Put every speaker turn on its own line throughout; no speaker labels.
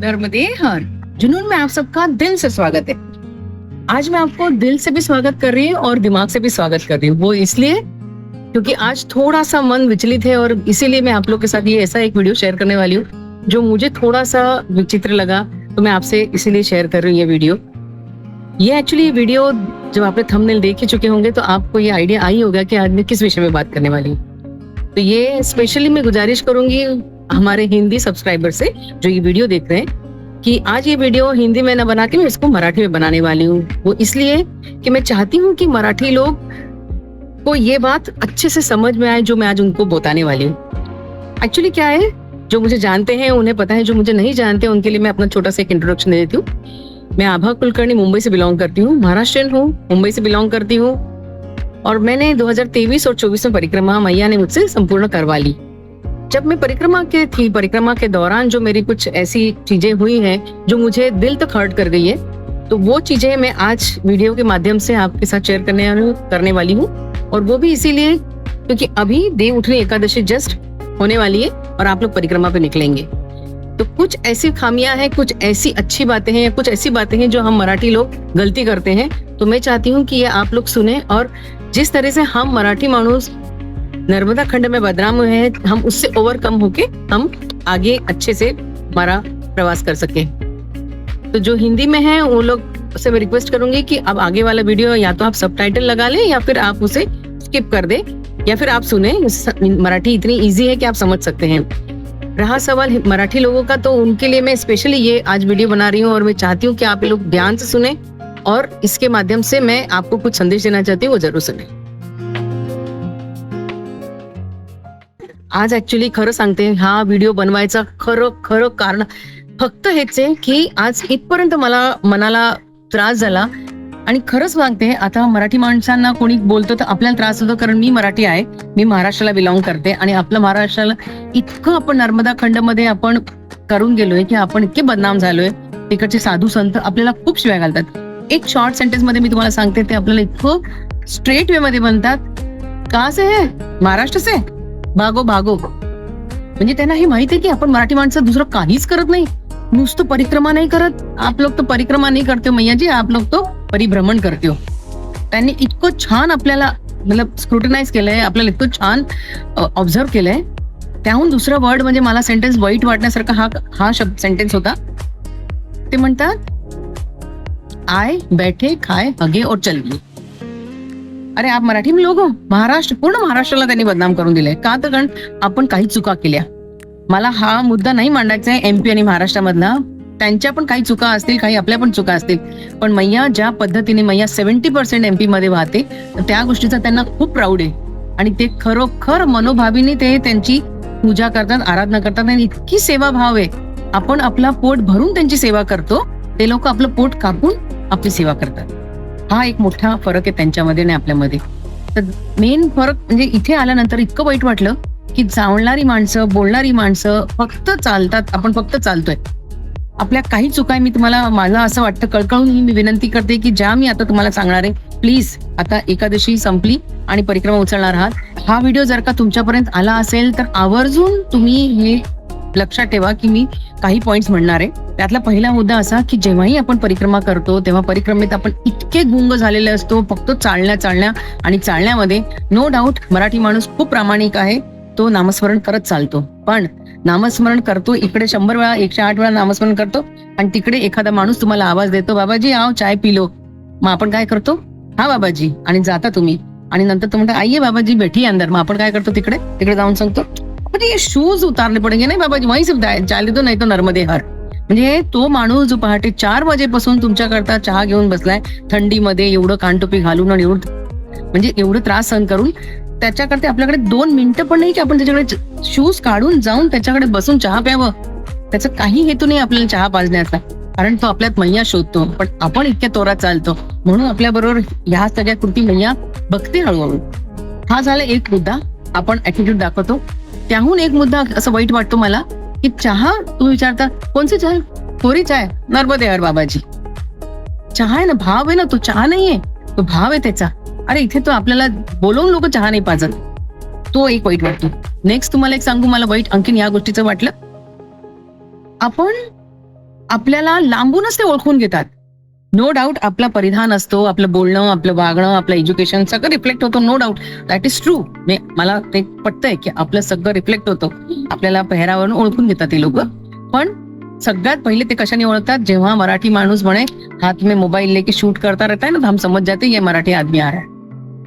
नर्मदे हर। जुनून में आप सबका दिल से स्वागत है। आज मैं आपको दिल से भी स्वागत कर रही हूँ और दिमाग से भी स्वागत कर रही हूँ। वो इसलिए क्योंकि आज थोड़ा सा मन विचलित है और इसीलिए मैं आप लोग के साथ ये ऐसा एक वीडियो शेयर करने वाली हूँ, जो मुझे थोड़ा सा विचित्र लगा तो मैं आपसे इसीलिए शेयर कर रही हूँ ये वीडियो। ये एक्चुअली वीडियो जब आपने थंबनेल देख ही चुके होंगे तो आपको ये आइडिया आई होगा कि आज मैं किस विषय में बात करने वाली हूँ। तो ये स्पेशली मैं गुजारिश करूँगी हमारे हिंदी सब्सक्राइबर से जो ये वीडियो देख रहे हैं कि आज ये वीडियो हिंदी में न बना के मैं इसको मराठी में बनाने वाली हूँ। वो इसलिए कि मैं चाहती हूँ कि मराठी लोग को ये बात अच्छे से समझ में आए, जो मैं आज उनको बताने वाली हूँ। एक्चुअली क्या है? जो मुझे जानते हैं, उन्हें पता है, जो मुझे नहीं जानते, उनके लिए मैं अपना छोटा सा एक इंट्रोडक्शन दे देती हूँ। मैं आभा कुलकर्णी, मुंबई से बिलोंग करती हूँ, महाराष्ट्रियन हूँ, मुंबई से बिलोंग करती हूँ। और मैंने 2023 और 24 में परिक्रमा मैया ने मुझसे संपूर्ण करवा ली। जब मैं परिक्रमा के थी, परिक्रमा के दौरान जो मेरी कुछ ऐसी चीज़ें हुई हैं, जो मुझे दिल तक हर्ट कर गई है तो वो चीज़ें मैं आज वीडियो के माध्यम से आपके साथ शेयर करने करने वाली हूँ, और वो भी इसीलिए क्योंकि अभी देव उठनी एकादशी जस्ट होने वाली है और आप लोग परिक्रमा पे निकलेंगे। तो कुछ ऐसी खामियाँ हैं, कुछ ऐसी अच्छी बातें हैं, कुछ ऐसी बातें हैं जो हम मराठी लोग गलती करते हैं तो मैं चाहती हूँ कि ये आप लोग सुने और जिस तरह से हम मराठी मानुस नर्मदा खंड में बदनाम हुए हैं, हम उससे ओवरकम होके हम आगे अच्छे से हमारा प्रवास कर सके। तो जो हिंदी में है वो लोग से मैं रिक्वेस्ट करूँगी कि अब आगे वाला वीडियो या तो आप सब लगा लें या फिर आप उसे स्किप कर दें, या फिर आप सुने। मराठी इतनी इजी है कि आप समझ सकते हैं। रहा सवाल मराठी लोगों का तो उनके लिए मैं स्पेशली ये आज वीडियो बना रही हूँ और मैं चाहती हूँ कि आप लोग ध्यान से सुने और इसके माध्यम से मैं आपको कुछ संदेश देना चाहती हूँ, वो ज़रूर सुने। आज ऍक्च्युली खरं सांगते हा व्हिडिओ बनवायचा खरं खरं कारण फक्त हेच आहे की आज इथपर्यंत मला मनाला त्रास झाला. आणि खरंच सांगते आता मराठी माणसांना कोणी बोलतो तर आपल्याला त्रास होतो कारण मी मराठी आहे. मी महाराष्ट्राला बिलॉंग करते आणि आपलं महाराष्ट्राला इतकं आपण नर्मदा खंडमध्ये आपण करून गेलोय की आपण इतके बदनाम झालोय. तिकडचे साधू संत आपल्याला खूप शिवाय घालतात. एक शॉर्ट सेंटेन्समध्ये मी तुम्हाला सांगते ते आपल्याला इतकं स्ट्रेट वे मध्ये म्हणतात. का से है? महाराष्ट्र से? भागो भागो. म्हणजे त्यांना हे माहीत आहे की आपण मराठी माणसं दुसरं काहीच करत नाही. नुसतं परिक्रमा नाही करत. आप लोग तो परिक्रमा नाही करते मैयाजी. आप लोग तो परिभ्रमण करते हो. त्यांनी इतकं छान आपल्याला मतलब स्क्रुटनाइज केलंय आपल्याला इतकं छान ऑब्झर्व केलंय. त्याहून दुसरं वर्ड म्हणजे मला सेंटेन्स वाईट वाटण्यासारखा हा हा शब्द सेंटेन्स होता. ते म्हणतात आय बैठे खाय हगे और चल गए अरे आप मराठी में लोग हो? महाराष्ट्र पूर्ण महाराष्ट्राला त्यांनी बदनाम करून दिलंय. का तर कारण आपण काही चुका केल्या. मला हा मुद्दा नाही मांडायचा आहे एमपी आणि महाराष्ट्रामधला. त्यांच्या पण काही चुका असतील काही आपल्या पण चुका असतील. पण मैया ज्या पद्धतीने मैया सेव्हन्टी पर्सेंट एमपी मध्ये वाहते त्या गोष्टीचा त्यांना खूप प्राऊड आहे. आणि ते खरोखर मनोभावीने ते त्यांची पूजा करतात आराधना करतात आणि इतकी सेवा भाव आहे. आपण आपला पोट भरून त्यांची सेवा करतो ते लोक आपलं पोट कापून आपली सेवा करतात. हा एक मोठा फरक आहे त्यांच्यामध्ये आणि आपल्यामध्ये. तर मेन फरक म्हणजे इथे आल्यानंतर इतकं वाईट वाटलं की जावणारी माणसं बोलणारी माणसं फक्त चालतात आपण फक्त चालतोय. आपल्या काही चुका आहे मी तुम्हाला मला असं वाटतं कळकळून ही मी विनंती करते की ज्या मी आता तुम्हाला सांगणार आहे प्लीज आता एकादशी संपली आणि परिक्रमा उचलणार आहात. हा व्हिडिओ जर का तुमच्यापर्यंत आला असेल तर आवर्जून तुम्ही हे लक्षात ठेवा की मी काही पॉइंट्स म्हणणार आहे. त्यातला पहिला मुद्दा असा की जेव्हाही आपण परिक्रमा करतो तेव्हा परिक्रमेत आपण इतके गुंग झालेले असतो फक्त चालण्या चालण्या आणि चालण्यामध्ये नो डाऊट मराठी माणूस खूप प्रामाणिक आहे तो नामस्मरण करत चालतो. पण नामस्मरण करतो इकडे शंभर वेळा एकशे आठ वेळा नामस्मरण करतो आणि तिकडे एखादा माणूस तुम्हाला आवाज देतो बाबाजी आव चाय पिलो. मग आपण काय करतो? हा बाबाजी. आणि जाता तुम्ही. आणि नंतर तो म्हणता आइये बाबाजी बैठी अंदर. मग आपण काय करतो तिकडे? तिकडे जाऊन सांगतो म्हणजे हे शूज उतारले पडेंगे. नाही बाबाजी वही से चालले तो नाही तो नर्मदे हर. म्हणजे तो माणूस जो पहाटे चार वाजेपासून तुमच्याकरता चहा घेऊन बसलाय. थंडीमध्ये एवढं कानटोपी घालून आणि एवढं म्हणजे एवढं त्रास सहन करून त्याच्याकडे आपल्याकडे दोन मिनिटं पण नाही की आपण त्याच्याकडे शूज काढून जाऊन त्याच्याकडे बसून चहा प्यावं. त्याचा काही हेतू नाही आपल्याला चहा पाजण्याचा. कारण तो आपल्यात मैया शोधतो. पण आपण इतक्या तोरात चालतो. म्हणून आपल्या बरोबर ह्या सगळ्या कृती मैया बघते हळूहळू. हा झाला एक मुद्दा. आपण ऍटिट्यूड दाखवतो. त्याहून एक मुद्दा असं वाईट वाटतो मला की चहा तू विचारता कोणती चाय कोरी चाय नर्मदे यार बाबाजी. चहा आहे ना भाव आहे ना तो चहा नाहीये तो भाव आहे त्याचा. अरे इथे तो आपल्याला बोलवून लोक चहा नाही पाजत. तो एक वाईट वाटतो. नेक्स्ट तुम्हाला एक सांगू मला वाईट आणखीन या गोष्टीचं वाटलं. आपण आपल्याला लांबूनच ते ओळखून घेतात. नो डाऊट आपला परिधान असतो आपलं बोलणं आपलं वागणं आपलं एज्युकेशन सगळं रिफ्लेक्ट होतं no doubt that is true मला ते पटतंय की आपलं सगळं रिफ्लेक्ट होतं. आपल्याला पेहरावरून ओळखून घेतात ते लोक. पण सगळ्यात पहिले ते कशाने ओळखतात? जेव्हा मराठी माणूस म्हणे हात में मोबाईल लेके शूट करता रहता है ना तो हम समज जाते ये मराठी आदमी आ रहा है.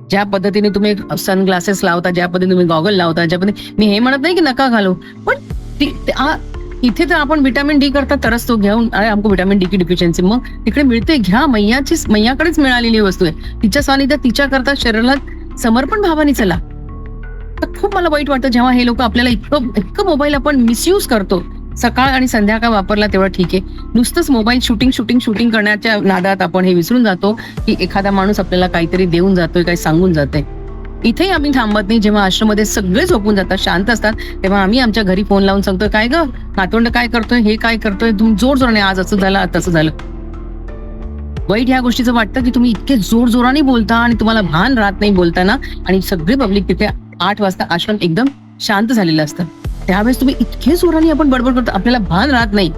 ज्या पद्धतीने तुम्ही सन ग्लासेस लावता ज्या पद्धतीने तुम्ही गॉगल लावता ज्या पद्धतीने मी हे म्हणत नाही की नका घालू पण इथे तर आपण व्हिटॅमिन डी करता तरच तो घेऊन अरे आमको विटॅमिन डी की डिफिशियन्सी मग तिकडे मिळते घ्या मैयाची मैयाकडेच मिळालेली वस्तू आहे. तिच्या सानिध्यात तिच्या करता शरीराला समर्पण भावाने चला. तर खूप मला वाईट वाटतं जेव्हा हे लोक आपल्याला इतकं इतकं मोबाईल आपण मिसयूज करतो. सकाळ आणि संध्याकाळ वापरला तेव्हा ठीक आहे. नुसतंच मोबाईल शूटिंग शूटिंग शूटिंग करण्याच्या नादात आपण हे विसरून जातो की एखादा माणूस आपल्याला काहीतरी देऊन जातोय काही सांगून जातोय. इथेही आम्ही थांबत नाही. जेव्हा आश्रममध्ये सगळे झोपून जातात शांत असतात तेव्हा आम्ही आमच्या घरी फोन लावून सांगतोय काय ग? नातवंड काय करतोय? हे काय करतोय? तुम्ही जोर जोराने आज असं झालं तसं झालं. वाईट ह्या गोष्टीचं वाटतं की तुम्ही इतके जोर जोराने बोलता आणि तुम्हाला भान राहत नाही बोलताना. आणि सगळे पब्लिक तिथे आठ वाजता आश्रम एकदम शांत झालेलं असतं. त्यावेळेस तुम्ही इतके जोराने आपण बडबड करतो आपल्याला भान राहत नाही.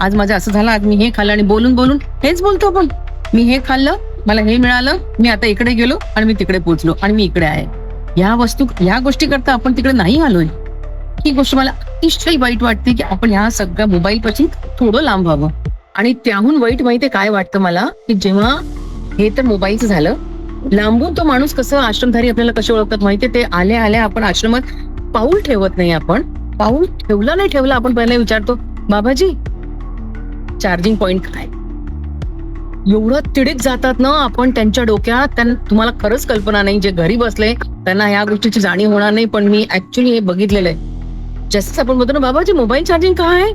आज माझं असं झालं आज मी हे खाल्लं आणि बोलून बोलून हेच बोलतो आपण. मी हे खाल्लं मला हे मिळालं मी आता इकडे गेलो आणि मी तिकडे पोहोचलो आणि मी इकडे आहे. या वस्तू या गोष्टी करता आपण तिकडे नाही आलोय. ही गोष्ट मला अतिशय वाईट वाटते की आपण ह्या सगळ्या मोबाईल पासून थोडं लांब व्हावं. आणि त्याहून वाईट माहिती काय वाटतं मला? की जेव्हा हे तर मोबाईलचं झालं लांबून तो माणूस कसं आश्रमधारी आपल्याला कसे ओळखतात माहितीये? ते आले आले आपण आश्रमात पाऊल ठेवत नाही आपण. पाऊल ठेवला नाही ठेवला आपण पहिला विचारतो बाबाजी चार्जिंग पॉइंट काय? एवढं तिडीत जातात ना आपण त्यांच्या डोक्यात त्यांना तुम्हाला खरंच कल्पना नाही जे घरी बसले त्यांना ह्या गोष्टीची जाणीव होणार नाही पण मी ऍक्च्युली हे बघितलेलं आहे. जसंच आपण बोलतो ना बाबाजी मोबाईल चार्जिंग काय आहे?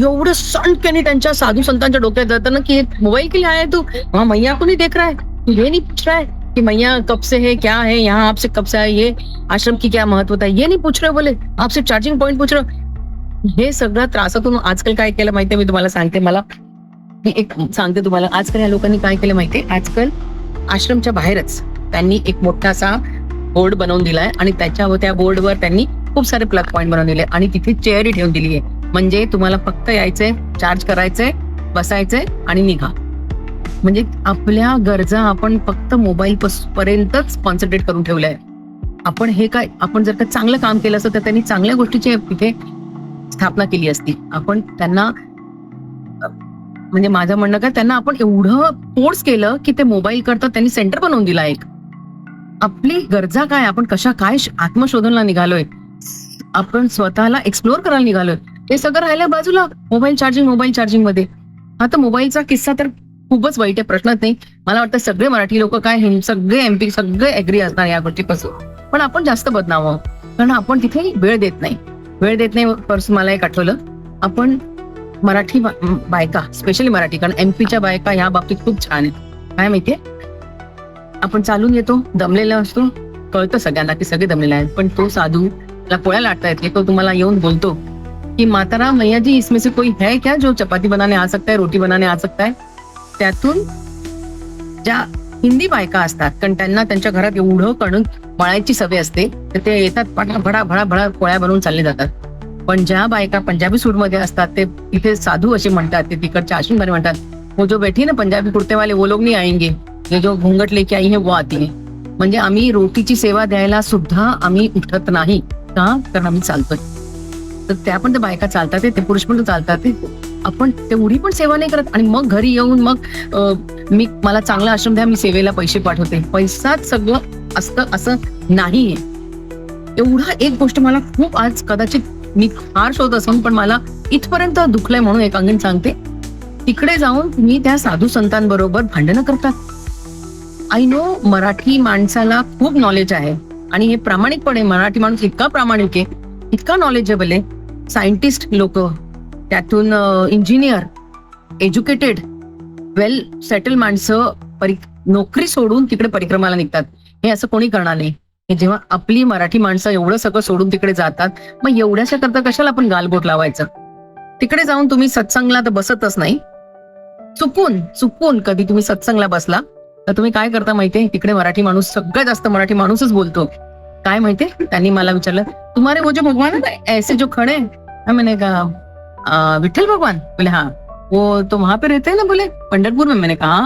एवढं सणक्याने त्यांच्या साधू संतांच्या डोक्यात जातं ना की मोबाईल के लिए आया तू? हाँ मैया को नहीं देख रहा है? तू ये नहीं पूछ रहा है कि मैया कब से है क्या है यहाँ आपसे कब से आए ये? आश्रम की क्या महत्वता है? ये नहीं पूछ रहे हो बोले आपसे चार्जिंग पॉइंट पूछ रहे हो? हे? सगळं त्रासातून आजकाल काय केलं माहितीये मी तुम्हाला सांगते मला मी एक सांगते तुम्हाला आजकाल या लोकांनी काय केलं माहितीये? आजकाल आश्रमच्या बाहेरच त्यांनी एक मोठा असा बोर्ड बनवून दिलाय आणि त्याच्यावर त्या बोर्डवर त्यांनी खूप सारे प्लग पॉईंट बनवून दिले आणि तिथे चेअरही ठेवून दिली आहे. म्हणजे तुम्हाला फक्त यायचंय चार्ज करायचंय बसायचंय आणि निघा. म्हणजे आपल्या गरजा आपण फक्त मोबाईल पर्यंतच कॉन्सन्ट्रेट करून ठेवल्या आहे आपण हे काय आपण जर का चांगलं काम केलं असतं तर त्यांनी चांगल्या गोष्टीची तिथे स्थापना केली असती. आपण त्यांना म्हणजे माझं म्हणणं काय त्यांना आपण एवढं फोर्स केलं की ते मोबाईल करता त्यांनी सेंटर बनवून दिला एक. आपली गरजा काय? आपण कशा काय आत्मशोधनला निघालोय? आपण स्वतःला एक्सप्लोर करायला निघालोय. हे सगळं राहिलं बाजूला मोबाईल चार्जिंग मोबाईल चार्जिंगमध्ये. आता मोबाईलचा किस्सा तर खूपच वाईट आहे प्रश्नच नाही. मला वाटतं सगळे मराठी लोक काय सगळे एमपी सगळे अग्री असणार या गोष्टीपासून. पण आपण जास्त बदनाव आहोत. कारण आपण तिथे वेळ देत नाही. वेळ देत नाही परस मला एक आठवलं. आपण मराठी बायका स्पेशली मराठी कारण एमपीच्या बायका ह्या बाबतीत खूप छान आहेत. काय माहितीये? आपण चालून येतो दमलेला असतो कळतं सगळ्यांना की सगळे दमलेले आहेत. पण तो साधू ला पोळ्या लाटता येते तो तुम्हाला येऊन बोलतो की मातारा मैया जी इसमें से कोई है क्या जो चपाती बनाने आ सकता है रोटी बनाने आ सकता है? त्यातून ज्या हिंदी बायका असतात कारण त्यांना त्यांच्या घरात एवढं कणून मळायची सवय असते तर ते येतात भडा भडा भडा भडा पोळ्या बनवून चालले जातात. पण ज्या बायका पंजाबी सूटमध्ये असतात ते तिथे साधू असे म्हणतात ते तिकडच्या आश्रमधारी म्हणतात वो जो बैठी ना पंजाबी कुर्ते वाले वो लोग नाही आएंगे ये जो घुंगट लेके आई है वो आती है. म्हणजे आम्ही रोटीची सेवा द्यायला सुद्धा आम्ही उठत नाही का कारण आम्ही चालतोय. तर त्या पण त्या बायका चालतात ते पुरुष पण चालतात आपण तेवढी पण सेवा नाही करत. आणि मग घरी येऊन मग अं, मी मला चांगला आश्रम द्या मी सेवेला पैसे पाठवते. पैसाच सगळं असतं असं नाहीये. एवढा एक गोष्ट मला खूप आज कदाचित मी फार शोध असून पण मला इथपर्यंत दुखलंय म्हणून एक अंगण सांगते. तिकडे जाऊन मी त्या साधू संतांबरोबर भांडणं करतात आय नो मराठी माणसाला खूप नॉलेज आहे आणि हे प्रामाणिकपणे मराठी माणूस इतका प्रामाणिक आहे इतका नॉलेजेबल आहे. सायंटिस्ट लोक त्यातून इंजिनियर एज्युकेटेड वेल सेटल माणसं नोकरी सोडून तिकडे परिक्रमाला निघतात. हे असं कोणी करणार नाही. हे जेव्हा आपली मराठी माणसं एवढं सगळं सोडून तिकडे जातात मग एवढ्याशा करता कशाला आपण गालबोट लावायचं? तिकडे जाऊन तुम्ही सत्संगला तर बसतच नाही. चुकून चुकून कधी तुम्ही सत्संगला बसला तर तुम्ही काय करता माहितीये? तिकडे मराठी माणूस सगळ्यात जास्त मराठी माणूसच बोलतो. काय माहितीये? त्यांनी मला विचारलं तुम्हारे वो जो भगवान ऐसे जो खड़े मैंने कहा विठ्ठल भगवान? बोले हाँ. वो तो वहां पे रहते हैं ना? बोले पंडरपुर में. मैंने कहा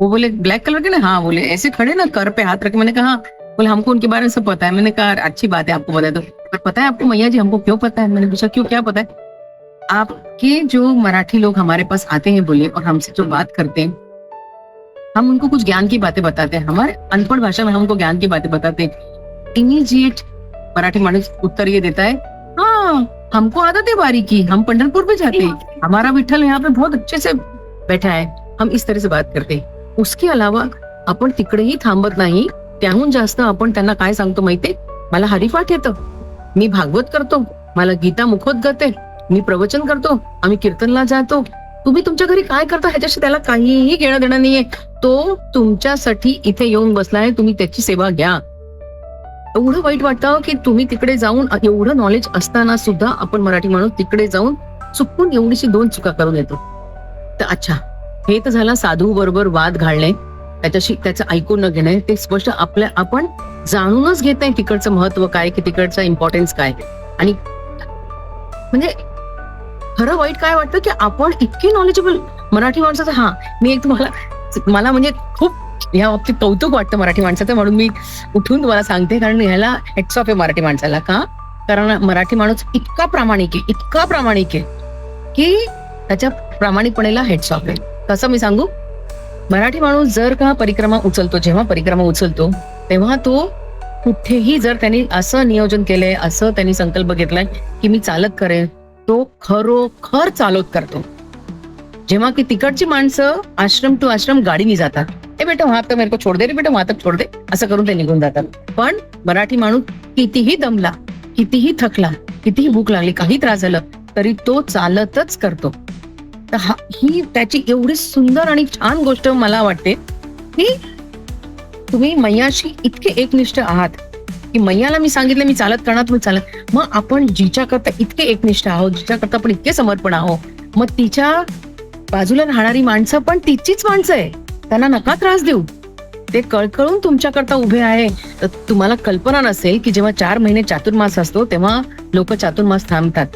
वो बोले ब्लैक कलर के ना? हाँ बोले ऐसे खड़े ना कर पे हाथ रखे. मैंने कहा बोले, हमको उनके बारे में सब पता है। मैंने कहा अच्छी बात है, आपको पता है तो। पर पता है आपको मैया जी, हमको क्यों पता है? मैंने पूछा, क्यों, क्या पता है? आपके जो मराठी लोग हमारे पास आते हैं बोले, और हमसे जो बात करते हैं, हम उनको कुछ ज्ञान की बातें बताते हैं। हमारे अनपढ़ भाषा में हम उनको ज्ञान की बातें बताते हैं। इमीजिएट मराठी मानुस उत्तर ये देता है हाँ हमको आदत है बारी की, हम पंडरपुर भी जाते हैं। हमारा विठल यहाँ पे बहुत अच्छे से बैठा है, हम इस तरह से बात करते हैं। उसके अलावा आपण तिकडेही थांबत नाही त्याहून जास्त आपण त्यांना काय सांगतो माहितीये? मला हरिपाठ येतं मी भागवत करतो. मला गीता मुखोद्गत आहे मी प्रवचन करतो. आम्ही कीर्तनला जातो. तुम्ही तुमच्या घरी काय करता ह्याच्याशी त्याला काहीही घेणं देणं नाहीये. तो तुमच्यासाठी इथे येऊन बसलाय. तुम्ही त्याची सेवा घ्या. एवढं वाईट वाटतं की तुम्ही तिकडे जाऊन एवढं नॉलेज असताना सुद्धा आपण मराठी माणूस तिकडे जाऊन चुकून एवढीशी दोन चुका करून येतो. तर अच्छा हे तर झाला साधू बरोबर वाद घालणे. त्याच्याशी त्याचं ऐकून न ते स्पष्ट आपल्या आपण जाणूनच घेत नाही तिकडचं महत्त्व काय की तिकडचा इम्पॉर्टन्स काय. आणि म्हणजे खरं वाईट काय वाटतं की आपण इतकी नॉलेजेबल मराठी माणसाचं हा मी एक तुम्हाला मला म्हणजे खूप या बाबतीत कौतुक वाटतं मराठी माणसाचं म्हणून मी उठून तुम्हाला सांगते कारण ह्याला हेड्स ऑफ आहे मराठी माणसाला का? कारण मराठी माणूस इतका प्रामाणिक आहे इतका प्रामाणिक आहे की त्याच्या प्रामाणिकपणेला हेड्स ऑफ आहे. कसं मी सांगू? मराठी माणूस जर का परिक्रमा उचलतो जेव्हा परिक्रमा उचलतो तेव्हा तो कुठेही जर त्यांनी असं नियोजन केलंय असं त्यांनी संकल्प घेतलाय की मी चालत करेन तो खरोखर चालत करतो. जेव्हा की तिकडची माणसं आश्रम टू आश्रम गाडीने जातात. ए बेटा वहां तर मेरे को छोड दे रे बेटा वहां तक छोड दे असं करून ते निघून जातात. पण मराठी माणूस कितीही दमला कितीही थकला कितीही भूक लागली काही त्रास झालं तरी तो चालतच करतो. तर ही त्याची एवढी सुंदर आणि छान गोष्ट मला वाटते की तुम्ही मैयाशी इतके एकनिष्ठ आहात की मैयाला मी सांगितलं मी चालत करणार तुम्ही चालत मग आपण जिच्या करता इतके एकनिष्ठ आहोत जिच्या करता आपण इतके समर्पण आहोत मग तिच्या बाजूला राहणारी माणसं पण तिचीच माणसं आहे. त्यांना नका त्रास देऊ. ते कळकळून तुमच्याकरता उभे आहे. तर तुम्हाला कल्पना नसेल की जेव्हा चार महिने चातुर्मास असतो तेव्हा लोक चातुर्मास थांबतात.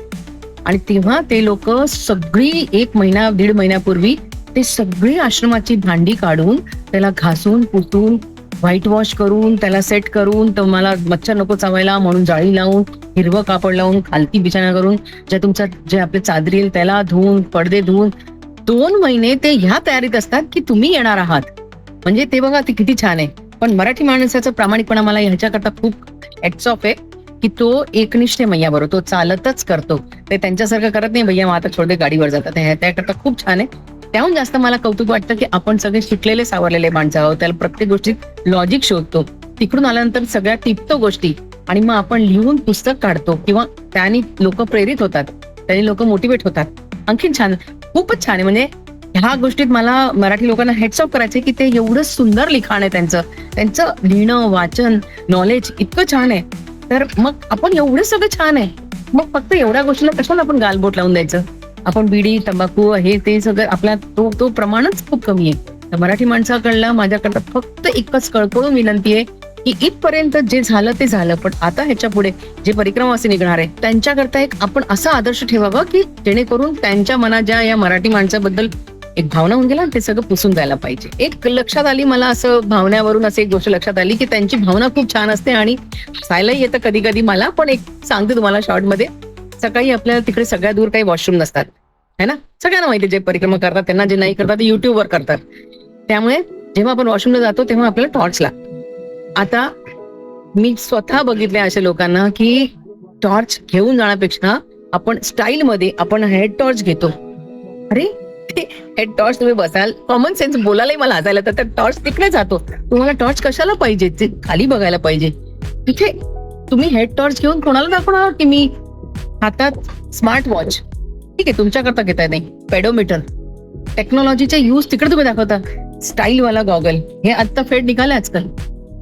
आणि तेव्हा ते लोक सगळी एक महिना दीड महिन्यापूर्वी ते सगळी आश्रमाची भांडी काढून त्याला घासून पुसून व्हाईट वॉश करून त्याला सेट करून तुम्हाला मच्छर नको चावायला म्हणून जाळी लावून हिरवं कापड लावून खालती बिछाणा करून ज्या तुमचा जे आपले चादरी येईल त्याला धुवून पडदे धुवून दोन महिने ते ह्या तयारीत असतात की तुम्ही येणार आहात. म्हणजे ते बघा ते किती छान आहे. पण मराठी माणसाचं प्रामाणिकपणा मला ह्याच्याकरता खूप हेड्स ऑफ आहे. की तो एकनिष्ठ आहे मैयाबरोबर तो चालतच करतो. ते त्यांच्यासारखं करत नाही भैया मग आता छोटे गाडीवर जातात. हे त्याकरता खूप छान आहे. त्याहून जास्त मला कौतुक वाटतं की आपण सगळे शिकलेले सावरलेले माणसं आहोत. त्याला प्रत्येक गोष्टीत लॉजिक शोधतो. तिकडून आल्यानंतर सगळ्या टिपतो गोष्टी आणि मग आपण लिहून पुस्तक काढतो किंवा त्यांनी लोक प्रेरित होतात. त्यांनी लोक मोटिवेट होतात. आणखीन छान खूपच छान आहे. म्हणजे ह्या गोष्टीत मला मराठी लोकांना हेडसॉप करायचे की ते एवढं सुंदर लिखाण आहे त्यांचं. त्यांचं लिहिणं वाचन नॉलेज इतकं छान आहे. तर मग आपण एवढं सगळं छान आहे. मग फक्त एवढ्या गोष्टीला कशाला आपण गालबोट लावून द्यायचं? आपण बिडी तंबाखू हे ते सगळं आपला तो तो प्रमाणच खूप कमी आहे. तर मराठी माणसाकडला माझ्याकडनं फक्त एकच कळकळून विनंती आहे की इथपर्यंत जे झालं ते झालं. पण आता ह्याच्या पुढे जे परिक्रमावासी निघणार आहे त्यांच्याकरता एक आपण असा आदर्श ठेवावा की जेणेकरून त्यांच्या मनात ज्या या मराठी माणसाबद्दल एक भावना होऊन गेला ते सगळं पुसून द्यायला पाहिजे. एक लक्षात आली मला असं भावण्यावरून असं एक गोष्ट लक्षात आली की त्यांची भावना खूप छान असते आणि हसायलाही येतं कधी कधी मला. पण एक सांगते तुम्हाला शॉर्टमध्ये सकाळी आपल्याला तिकडे सगळ्या दूर काही वॉशरूम नसतात. है ना? सगळ्यांना माहिती जे परिक्रमा करतात त्यांना जे नाही करतात ते युट्यूबवर करतात. त्यामुळे जेव्हा आपण वॉशरूमला जातो तेव्हा आपल्याला टॉर्च लागतो आता मी स्वतः बघितले अशा लोकांना की टॉर्च घेऊन जाण्यापेक्षा आपण स्टाईल मध्ये आपण हेड टॉर्च घेतो. अरे हेड टॉर्च तुम्ही बसाल. कॉमन सेन्स बोलायलाही मला हसायला तर त्या टॉर्च तिकडे जातो. तुम्हाला टॉर्च कशाला पाहिजे? ते खाली बघायला पाहिजे. तिथे तुम्ही हेड टॉर्च घेऊन कोणाला दाखवणार की मी हातात स्मार्ट वॉच ठीक आहे तुमच्याकरता घेताय नाही. पेडोमीटर टेक्नॉलॉजीचा यूज तिकडे तुम्ही दाखवता. स्टाईल वाला गॉगल हे आता फेड निघाले आजकाल.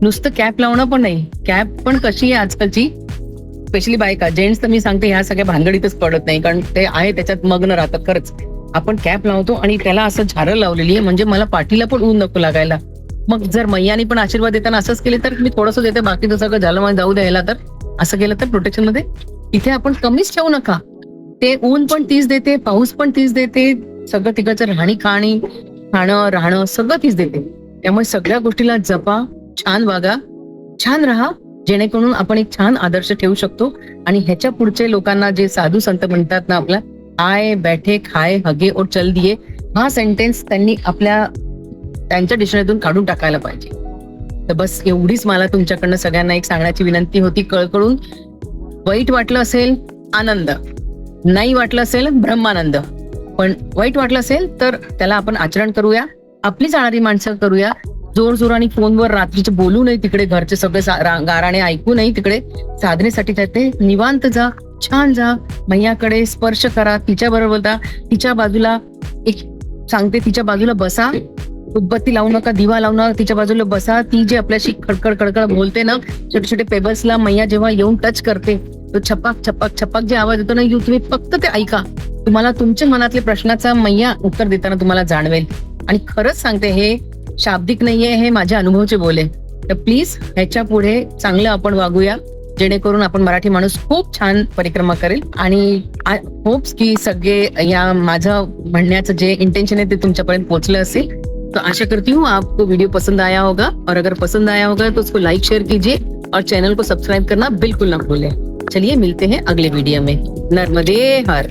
नुसतं कॅप लावणं पण नाही. कॅप पण कशी आहे आजकालची? स्पेशली बायका. जेंट्स तर मी सांगते ह्या सगळ्या भानगडीतच पडत नाही. कारण ते आहे त्याच्यात मग्न राहतात खरंच. आपण कॅप लावतो आणि त्याला असं झाडं लावलेली आहे. म्हणजे मला पाठीला पण ऊन नको लागायला. मग जर मैयाने पण आशीर्वाद देताना असंच केले तर मी थोडंसं देते. बाकीचं सगळं झालं मला जाऊ द्यायला तर. असं केलं तर प्रोटेक्शनमध्ये. इथे आपण कमीच ठेवू नका. ते ऊन पण तीच देते पाऊस पण तीच देते. सगळं तिकडचं राहणी खाणी खाणं राहणं सगळं तीच देते. त्यामुळे सगळ्या गोष्टीला जपा छान वागा छान राहा. जेणेकरून आपण एक छान आदर्श ठेवू शकतो. आणि ह्याच्या पुढचे लोकांना जे साधू संत म्हणतात ना आपला आय बैठे खाय हगे और चल दिये हा सेंटेन्स त्यांनी आपल्या त्यांच्या डिक्शनरीतून काढून टाकायला पाहिजे. तर बस एवढीच मला तुमच्याकडनं सगळ्यांना एक सांगण्याची विनंती होती. कळकळून वाईट वाटलं असेल आनंद. नाही वाटलं असेल ब्रह्मानंद. पण वाईट वाटलं असेल तर त्याला आपण आचरण करूया. आपली जाणारी माणसं करूया. जोर जोराने फोनवर रात्रीचे बोलू नये तिकडे घरचे सगळे गाराणे ऐकू नये तिकडे. साधनेसाठी जाते निवांत जा. छान जा. मैयाकडे स्पर्श करा. तिच्या बरोबर बोलता. तिच्या बाजूला एक सांगते तिच्या बाजूला बसा. उदबत्ती लावू नका दिवा लावू नका तिच्या बाजूला बसा. ती जे आपल्याशी खडखड खडखड बोलते ना छोटे छोटे पेबल्सला मैया जेव्हा येऊन टच करते तो छपाक छपाक छपाक जे आवाज येतो ना यू तुम्ही फक्त ते ऐका. तुम्हाला तुमच्या मनातल्या प्रश्नाचा मैया उत्तर देताना तुम्हाला जाणवेल. आणि खरंच सांगते हे शाब्दिक नाहीये हे माझ्या अनुभवचे बोले. तर प्लीज ह्याच्या पुढे चांगलं आपण वागूया. जेणेकरून आपण मराठी माणूस खूप छान परिक्रमा करेल. आणि होप्स की सगळे या माझं म्हणण्याचं जे इंटेन्शन आहे ते तुमच्यापर्यंत पोहोचलं असेल. तो आशा करती हूँ आपको वीडियो पसंद आया होगा. और अगर पसंद आया होगा तो उसको लाइक शेयर कीजिए और चैनल को सब्सक्राइब करना बिल्कुल ना भूलें। चलिए मिलते हैं अगले वीडियो में। नर्मदे हर।